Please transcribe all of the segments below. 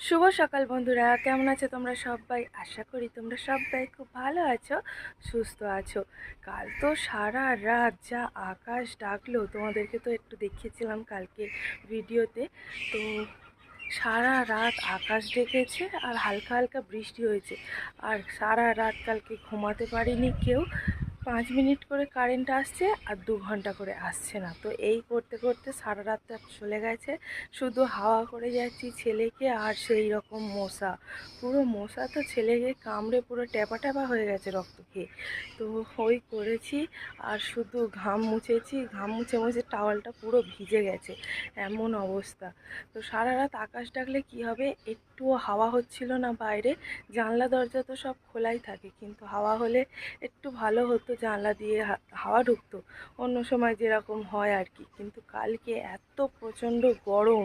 শুভ সকাল বন্ধুরা, কেমন আছো তোমরা সবাই? আশা করি তোমরা সবাই খুব ভালো আছো, সুস্থ আছো। কাল তো সারা রাত যা আকাশ ডাকলো, তোমাদেরকে তো একটু দেখিয়েছিলাম কালকে ভিডিওতে। তো সারা রাত আকাশ ডেকেছে আর হালকা হালকা বৃষ্টি হয়েছে। আর সারা রাত কালকে ঘুমাতে পারিনি কেউ। পাঁচ মিনিট করে কারেন্ট আসছে আর দু ঘণ্টা করে আসছে না। তো এই করতে করতে সারা রাতটা চলে গেছে। শুধু হাওয়া করে যাচ্ছি ছেলেকে আর সেই রকম মশা। পুরো মশা তো ছেলেকে কামড়ে পুরো ট্যাপা ট্যাপা হয়ে গেছে রক্ত খেয়ে। তো ওই করেছি আর শুধু ঘাম মুছেছি। ঘাম মুছে মুছে টাওয়ালটা পুরো ভিজে গেছে। এমন অবস্থা। তো সারা রাত আকাশ ডাকলে কি হবে? একটুও হাওয়া হচ্ছিল না বাইরে। জানলা, দরজা তো সব খোলাই থাকে। কিন্তু হাওয়া হলে একটু ভালো হতো জানলা দিয়ে হাওয়া ঢুকতো। অন্য সময় যেরকম হয় আর কি। কিন্তু কালকে এত প্রচণ্ড গরম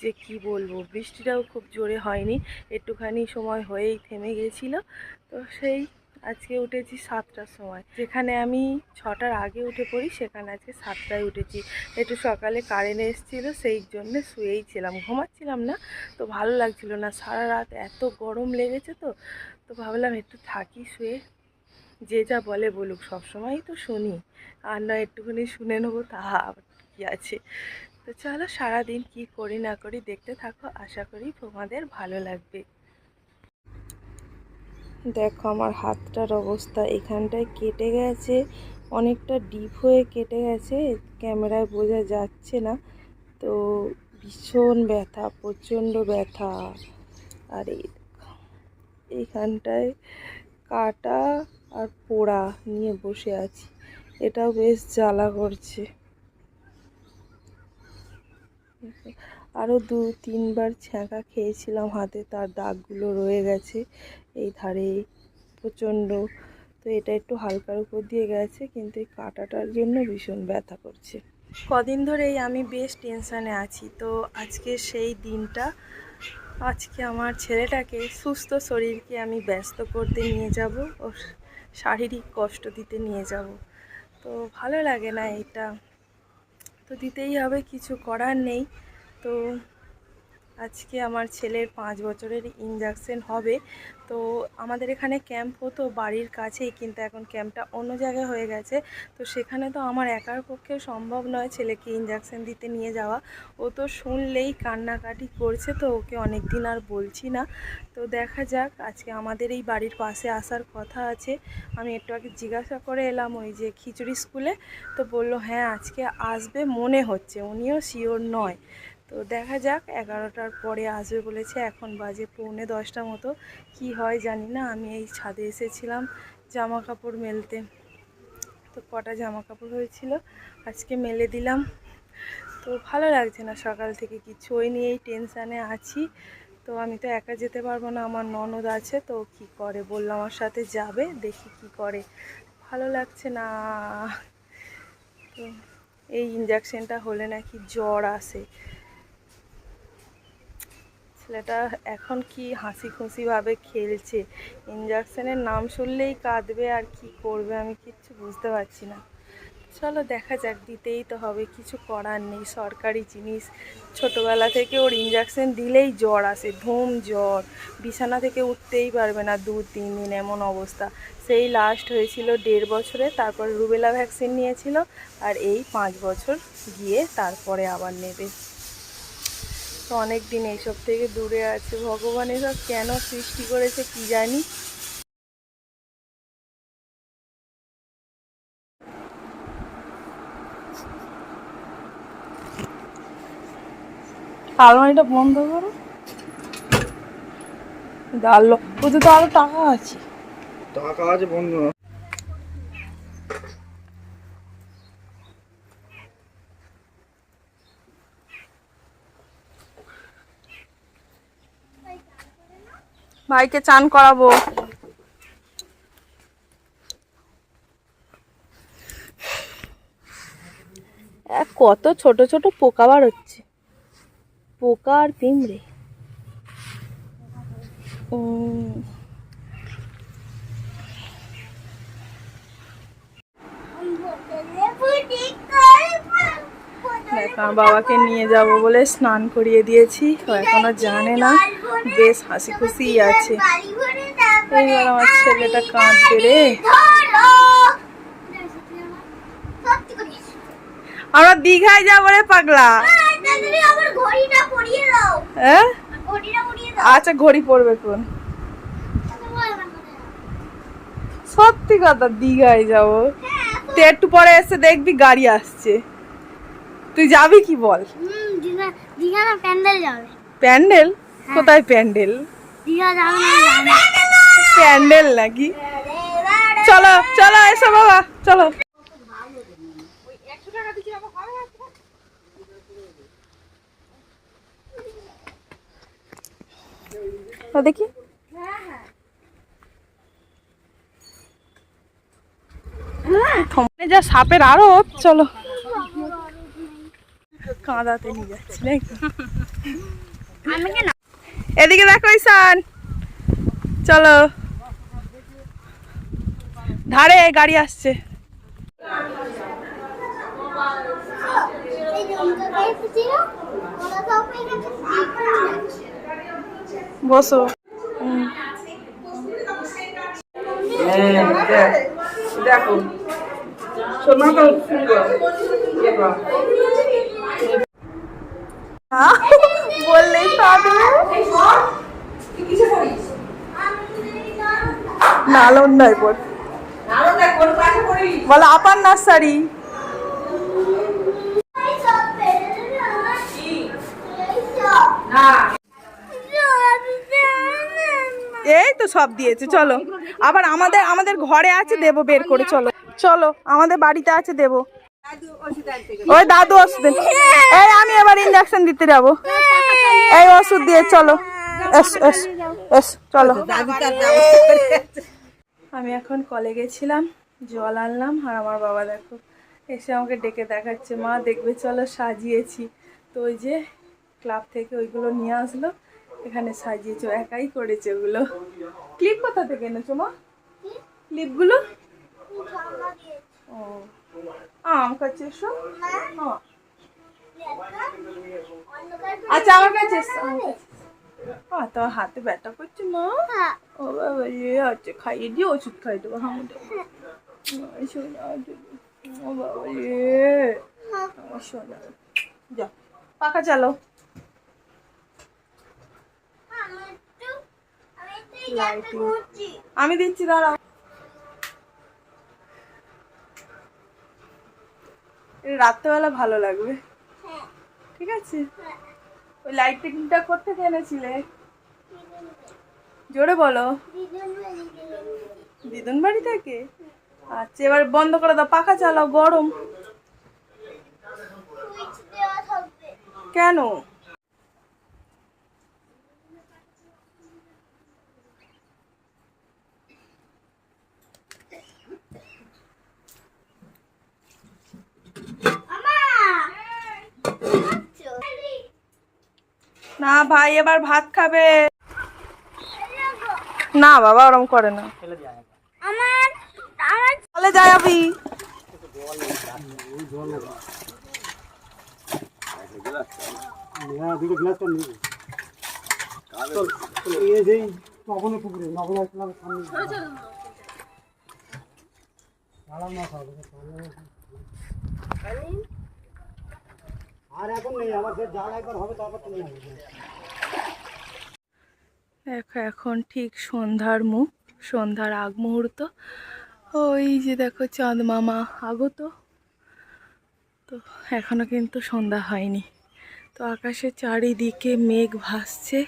যে কি বলব, বৃষ্টিটাও খুব জোরে হয়নি। একটুখানি সময় হয়েই থেমে গিয়েছিল তো সেই আজকে উঠেছি সাতটার সময়। যেখানে আমি ছটার আগে উঠে পড়ি, সেখানে আজকে সাতটায় উঠেছি। একটু সকালে কারেন্ট এসেছিল, সেই জন্যে শুয়েই ছিলাম। ঘুমাচ্ছিলাম না, তো ভালো লাগছিল না। সারা রাত এত গরম লেগেছে তো তো ভাবলাম একটু থাকি, শুয়ে যে যা বলে বলুক, সবসময়ই তো শুনি। আর না একটুখানি শুনে নেব, তা কী আছে। তো চলো, সারাদিন কি করি না করি দেখতে থাকো, আশা করি তোমাদের ভালো লাগবে। দেখো, আমার হাতটার অবস্থা এখানটায় কেটে গেছে, অনেকটা ডিপ হয়ে কেটে গেছে, ক্যামেরায় বোঝা যাচ্ছে না। তো ভীষণ ব্যথা, প্রচণ্ড ব্যথা। আর এইখানটায় কাটা আর পোড়া নিয়ে বসে আছি। এটাও বেশ জ্বালা করছে। আরও দু, তিনবার ছ্যাঁকা খেয়েছিলাম হাতে, তার দাগগুলো রয়ে গেছে এই ধারে প্রচণ্ড। তো এটা একটু হালকার উপর দিয়ে গেছে, কিন্তু এই কাটাটার জন্য ভীষণ ব্যথা করছে। কদিন ধরেই আমি বেশ টেনশানে আছি, তো আজকে সেই দিনটা, আজকে আমার ছেলেটাকে সুস্থ শরীরকে আমি ব্যস্ত করতে নিয়ে যাব। ও শারীরিক কষ্ট দিতে নিয়ে যাব। তো ভালো লাগে না এটা। তো দিতেই হবে, কিছু করার নেই। তো আজকে আমার ছেলের পাঁচ বছরের ইঞ্জেকশন হবে। তো আমাদের এখানে ক্যাম্প হতো, বাড়ির কাছেই, কিন্তু এখন ক্যাম্পটা অন্য জায়গায় হয়ে গেছে। তো সেখানে তো আমার একার পক্ষে সম্ভব নয় ছেলেকে ইঞ্জেকশন দিতে নিয়ে যাওয়া। ও তো শুনলেই কান্নাকাটি করছে তো, ওকে অনেক দিন আর বলছি না। তো দেখা যাক, আজকে আমাদের এই বাড়ির পাশে আসার কথা আছে। আমি একটু আগে জিজ্ঞাসা করে এলাম ওই যে খিচুড়ি স্কুলে। তো বলল হ্যাঁ আজকে আসবে। মনে হচ্ছে, উনিও শিওর নয়। তো দেখা যাক, এগারোটার পরে আসবে বলেছে, এখন বাজে পৌনে দশটা মতো। কি হয় জানি না, আমি এই ছাদে এসেছিলাম জামা কাপড় মেলতে। তো কটা জামা কাপড় হয়েছিল, আজকে মেলে দিলাম। তো ভালো লাগছে না সকাল থেকে কিছু ওই নিয়েই টেনশানে আছি। তো আমি তো একা যেতে পারব না, আমার ননদ আছে, তো কি করে? বলল আমার সাথে যাবে, দেখি কি করে। ভালো লাগছে না। তো এই ইঞ্জেকশনটা হলে নাকি জ্বর আসে। ছেলেটা এখন কি হাসি খুশিভাবে খেলছে? ইঞ্জেকশনের নাম শুনলেই কাঁদবে আর কি করবে আমি কিচ্ছু বুঝতে পারছি না। চলো দেখা যাক, দিতেই তো হবে, কিছু করার নেই। সরকারি জিনিস। ছোটোবেলা থেকে ওর ইঞ্জেকশন দিলেই জ্বর আসে, ধুম জ্বর। বিছানা থেকে উঠতেই পারবে না দু, তিন দিন এমন অবস্থা। সেই লাস্ট হয়েছিল দেড় বছরে, তারপর রুবেলা ভ্যাকসিন নিয়েছিল আর এই পাঁচ বছর গিয়ে তারপরে আবার নেবে। তো অনেক দিন এইসব থেকে দূরে আছে। ভগবান এসব কেন সৃষ্টি করেছে কি জানি? আলমারিটা বন্ধ করো। ডালো ওতে তো আরও টাকা আছে। টাকা আছে বন্ধু। ভাইকে চান করাবো। কত ছোট ছোট পোকা বার হচ্ছে। পোকা আর পিঁমড়ে বাবাকে নিয়ে যাব বলে স্নান করিয়ে দিয়েছি। এখনও জানে না। বেশ হাসি খুশি আছে। এইবার আমার ছেলেটা কাঁদবে রে। আমরা দীঘায় যাব রে পাগলা। হ্যাঁ? আচ্ছা ঘড়ি পড়বে কোন? সত্যি কথা দীঘায় যাব। তুই একটু পরে এসে দেখবি গাড়ি আসছে। তুই যাবি কি বল? প্যান্ডেল যাবে। প্যান্ডেল? কোথায় প্যান্ডেল। প্যান্ডেল নাকি? চলো চলো এসো বাবা চলো। দেখি। যা সাপের আরও চলো। কাঁদাতে নিয়ে যাচ্ছি নাকি? এদিকে দেখো ঈশান। চলো। ধারে গাড়ি আসছে। বসো। হুম। দেখো। সোনা তো বললে নালন্দায় পড় বলো, আপার নার্সারি। এই তো সব দিয়েছে, চলো। আবার আমাদের আমাদের ঘরে আছে, দেবো বের করে, চলো। চলো, আমাদের বাড়িতে আছে, দেবো। ওই দাদু ওষুধ এই, আমি এবার ইঞ্জেকশন দিতে যাব। এই ওষুধ দিয়ে চলো। চলো। আমি এখন কলে গেছিলাম, জল আনলাম, আর আমার বাবা দেখো, এসে আমাকে ডেকে দেখাচ্ছে। মা, দেখবে, চলো, সাজিয়েছি। তো ওই যে ক্লাব থেকে ওইগুলো নিয়ে আসলো, এখানে সাজিয়েছে, একাই করেছে ওগুলো ক্লিপ কোথা থেকে এনেছো মা? ক্লিপগুলো? ও আম কাছে এসো হ্যাঁ। আচ্ছা আমার কাছে তোর হাতে ব্যথা করছে মা ও বাবা আচ্ছা খাইয়ে দিয়ে ওষুধ খাই দেবো সোনা ও বাবা রে আমার সোনা যা পাখা চালো আমি দিচ্ছি দাঁড়াও রাত্রেবেলা ভালো লাগবে। ঠিক আছে? ওই লাইট টেকিংটা করতে এনেছিলে। জোরে বলো। দিদুন বাড়ি থেকে? আচ্ছা এবার বন্ধ করে দাও পাখা চালাও গরম। কেন? না ভাই এবার ভাত খাবে। না বাবা ওরম করে না। আমার আমার চলে যাবি এখন দেখো, এখন ঠিক সন্ধ্যার মুখ, সন্ধ্যার আগ মুহূর্ত। ওই যে দেখো চাঁদ মামা আগত তো। এখনও কিন্তু সন্ধ্যা হয়নি। তো আকাশে চারিদিকে মেঘ ভাসছে।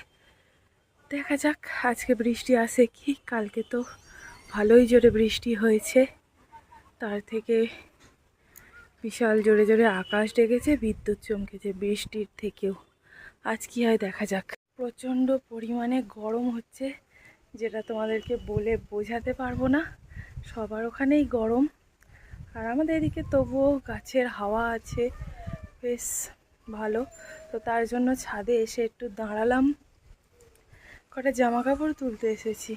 দেখা যাক, আজকে বৃষ্টি আসে কি? কালকে তো ভালোই জোরে বৃষ্টি হয়েছে। তার থেকে বিশাল জোরে জোরে আকাশ ডেকেছে, বিদ্যুৎ চমকেছে বৃষ্টির থেকেও। আজ কি হয় দেখা যাক। প্রচণ্ড পরিমাণে গরম হচ্ছে, যেটা তোমাদেরকে বলে বোঝাতে পারব না। সবার ওখানেই গরম। আর আমাদের এদিকে তবুও গাছের হাওয়া আছে, বেশ ভালো। তো তার জন্য ছাদে এসে একটু দাঁড়ালাম। কটা জামা কাপড় তুলতে এসেছি।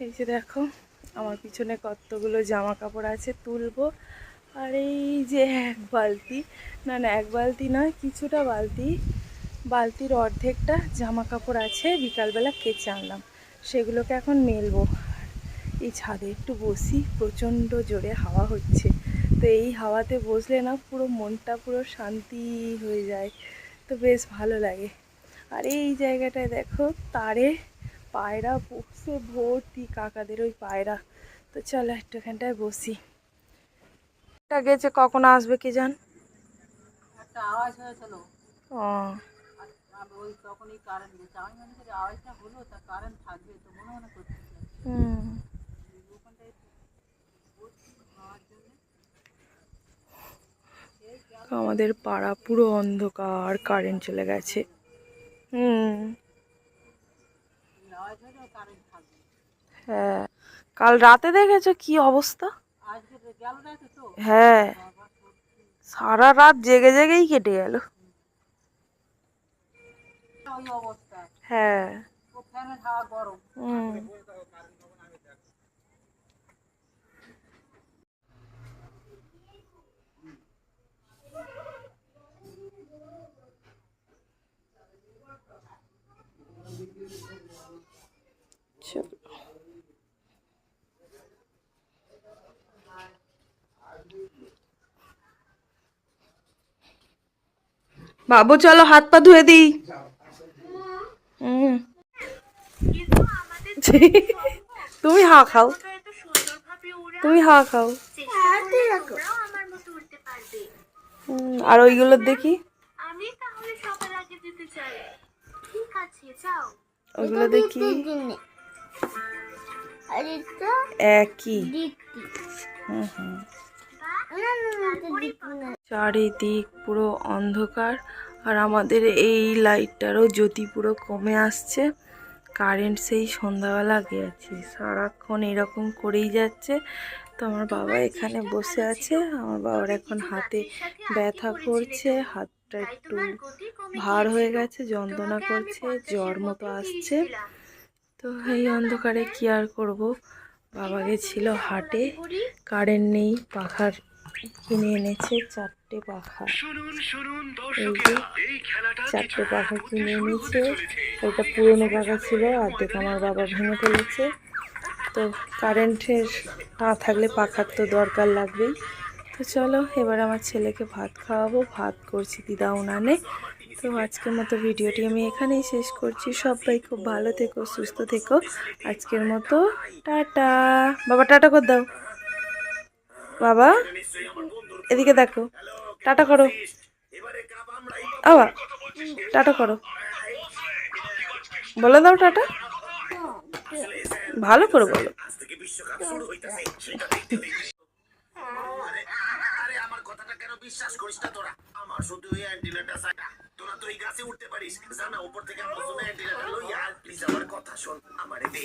এই যে দেখো, আমার পিছনে কতগুলো জামা কাপড় আছে, তুলবো। আর, এই যে এক বালতি। না না, এক বালতি নয়, কিছুটা বালতি। বালতির অর্ধেকটা জামা কাপড় আছে, বিকালবেলা কেচে আনলাম। সেগুলোকে এখন মেলবো। এই ছাদে একটু বসি, প্রচণ্ড জোরে হাওয়া হচ্ছে। তো এই হাওয়াতে বসলে না পুরো মনটা পুরো শান্তি হয়ে যায়। তো বেশ ভালো লাগে। আর এই জায়গাটায় দেখো, তারে পায়রা বসে, ভর্তি কাকাদের ওই পায়রা। তো চলো একটু এখানটায় বসি। এটা গেছে কখন আসবে কি জান? একটা আওয়াজ হয়েছিল। ও। ওই তখনই কারেন্ট গেছে আমি মনে করি আওয়াজটা হলো তা কারেন্ট থাকবে তো মনে মনে করছি। হুম। আমাদের পাড়া পুরো অন্ধকার কারেন্ট চলে গেছে। হুম। হ্যাঁ। কাল রাতে দেখেছ কি অবস্থা? আজকে তো গেল না তো তো হ্যাঁ। সারা রাত জেগে জেগেই কেটে গেল। ওই অবস্থা। হ্যাঁ। ও ফ্যানের হাওয়া গরম। হুম। বাবু, চলো হাত পা ধুয়ে দিই। তুমি হা খাও। তুমি হা খাও। আর ওইগুলো দেখি। ওইগুলো দেখি। একই। হুম হুম। চারিদিক পুরো অন্ধকার আর আমাদের এই লাইটটারও জ্যোতি পুরো কমে আসছে। কারেন্ট সেই সন্ধ্যাবেলা গেছে সারাক্ষণ এরকম করেই যাচ্ছে। তো আমার বাবা এখানে বসে আছে। আমার বাবার এখন হাতে ব্যথা করছে, হাতটা একটু ভার হয়ে গেছে, যন্ত্রণা করছে, জ্বর মতো আসছে। তো এই অন্ধকারে কি আর করব? বাবা গেছিল হাটে। কারেন্ট নেই, পাখার কিনে এনেছে চারটে পাখা। এই যে চারটে পাখা কিনে এনেছে। ওইটা পুরনো পাখা ছিল অর্ধেক আমার বাবা ভেঙে ফেলেছে। তো কারেন্টের না থাকলে পাখার তো দরকার লাগবেই। তো চলো এবার আমার ছেলেকে ভাত খাওয়াবো। ভাত করছি দিদা উনানে তো আজকের মতো ভিডিওটি আমি এখানেই শেষ করছি। সবাই খুব ভালো থেকো সুস্থ থেকো। আজকের মতো টাটা। বাবা টাটা কর দাও। বাবা এদিকে দেখো টাটা করো আবা টাটা করো বলে দাও টাটা ভালো করে বলো আরে বিশ্বাস করিস না তোরা আমার শুধু তোরা তো গাছে উঠতে পারিস উপর থেকে আমার লইয়া প্লিজ আমার কথা শোন আমারে দে